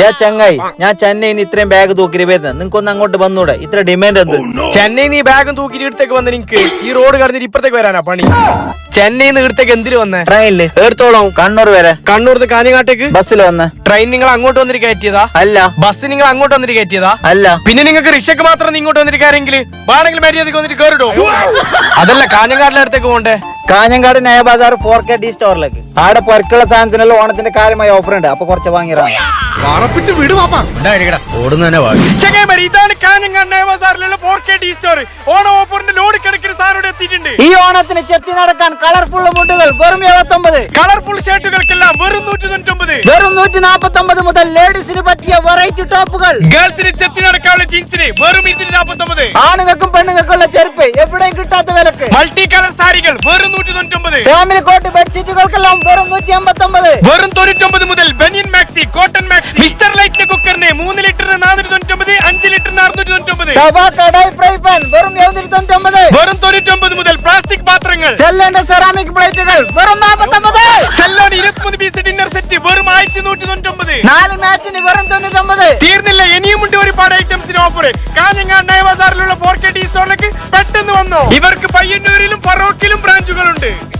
യാ ചങ്ങായി ഞാൻ ചെന്നൈയിൽ നിന്ന് ഇത്രയും ബാഗ് തൂക്കി വരുന്നത്. നിങ്ങൾക്ക് ഒന്ന് അങ്ങോട്ട് വന്നൂടെ? ഇത്ര ഡിമാൻഡ് എന്ത്? ചെന്നൈ നീ ബാഗും തൂക്കിട്ട് ഇടത്തേക്ക് വന്ന നിനക്ക് ഈ റോഡ് കടന്നിട്ട് ഇപ്പുറത്തേക്ക് വരാനാ പണി. ചെന്നൈന്ന് ഇടത്തേക്ക് എന്തിനു വന്നേ? ട്രെയിനിൽ ഏർത്തോളം. കണ്ണൂർ വരെ. കണ്ണൂർന്ന് കാഞ്ഞങ്ങാട്ടേക്ക്? ബസ്സിൽ വന്നേ. ട്രെയിൻ നിങ്ങൾ അങ്ങോട്ട് വന്നിട്ട് കയറ്റിയതാ? അല്ല. ബസ് നിങ്ങൾ അങ്ങോട്ട് വന്നിട്ട് കയറ്റിയതാ? അല്ല. പിന്നെ നിങ്ങൾക്ക് റിഷക്ക് മാത്രം നിങ്ങോട്ട് ഇങ്ങോട്ട് വന്നിട്ട് കയറെങ്കിൽ വേണമെങ്കിൽ മര്യാദയ്ക്ക് വന്നിട്ട് കയറിടോ അതല്ല കാഞ്ഞങ്ങാട്ടിലെ അടുത്തേക്ക് പോണ്ടേ? Kanhangad Naya Bazar four K D സ്റ്റോറിലേക്ക് ആടെ പൊരക്കുള്ള സാധനത്തിനെല്ലാം ഓണത്തിന്റെ കാര്യമായ ഓഫർ ഉണ്ട്. അപ്പൊ കുറച്ച് വാങ്ങിയിട്ടുണ്ട് പറപ്പിച്ച് വിട് പാപ്പ ചങ്ങായിമാര് ഇതാണ് കാഞ്ഞങ്ങാട് നയ ബസാറിലുള്ള ഫോർ ഡി സ്റ്റോർ ഓണം ഓഫറിന്റെ ലോഡ് കിടക്കുന്ന സാധനം എത്തിയിട്ടുണ്ട്. ഈ ഓണത്തിന് ചെത്തി നടക്കാൻ കളർഫുൾ മുണ്ടുകൾ വെറും എഴുപത്തൊമ്പത്. കളർഫുൾ ഷർട്ടുകൾക്കെല്ലാം വെറും നൂറ്റി തൊണ്ണൂറ്റൊമ്പത്. വെറും നൂറ്റി നാപ്പത്തി ഒമ്പത് മുതൽ ലേഡീസിന് പറ്റിയ വെറൈറ്റി ടോപ്പുകൾ ഗേൾസിന് ചെത്തി നടക്കാനുള്ള ജീൻസിന് വെറും ഇരുന്നൂറ്റി നാൽപ്പത്തൊമ്പത് ആണുങ്ങൾക്കും പെണ്ണുങ്ങൾക്കുള്ള ചെരുപ്പ് എവിടെയും കിട്ടാത്ത വിലക്ക്. മൾട്ടി കളർ സാരികൾ വെറും നൂറ്റി തൊണ്ണൂറ്റൊമ്പത് ഫാമിലി കോട്ട് ബെഡ്ഷീറ്റുകൾക്കെല്ലാം വെറും നൂറ്റി അമ്പത്തി ഒമ്പത് വെറും തൊണ്ണൂറ്റൊമ്പത് മുതൽ ബനിയൻ മാക്സി കോട്ടൺ മാക്സി മിസ്റ്റർ ലൈറ്റിന്റെ കുക്കറിന് മൂന്ന് ലിറ്ററിന് നാനൂറ്റി തൊണ്ണൂറ്റൊമ്പത് അഞ്ച് ലിറ്ററിന് അറുന്നൂറ്റി തൊണ്ണൂറ്റൊമ്പത് തവ കടായി ഫ്രൈ പാൻ വെറും എഴുന്നൂറ്റി തൊണ്ണൂറ്റി ഒമ്പത് വെറും തൊണ്ണൂറ്റൊമ്പത് മുതൽ പ്ലാസ്റ്റിക് പാത്രങ്ങൾ. സെല്ലിന്റെ സെറാമിക് പ്ലേറ്റുകൾ വെറും നാപ്പത്തി ഒമ്പത് സെല്ലോൺ ഇരുപത്തൊന്ന് പീസ് ഡിന്നർ സെറ്റ് വെറും ആയിരത്തി നൂറ്റി തൊണ്ണൂറ്റൊമ്പത് നാല് മാറ്റിന് വെറും തൊണ്ണൂറ്റി തീർന്നില്ല ഇനിയുമുണ്ട് ഒരുപാട് ഐറ്റംസിന് ഓഫർ കാഞ്ഞങ്ങാട് നയ ബസാറിലുള്ള ഫോർ കെ ടി സ്റ്റോറിലേക്ക് പെട്ടെന്ന് വന്നു? ഇവർക്ക് പയ്യന്നൂരിലും ഫറോക്കിലും ബ്രാഞ്ചുകളുണ്ട്.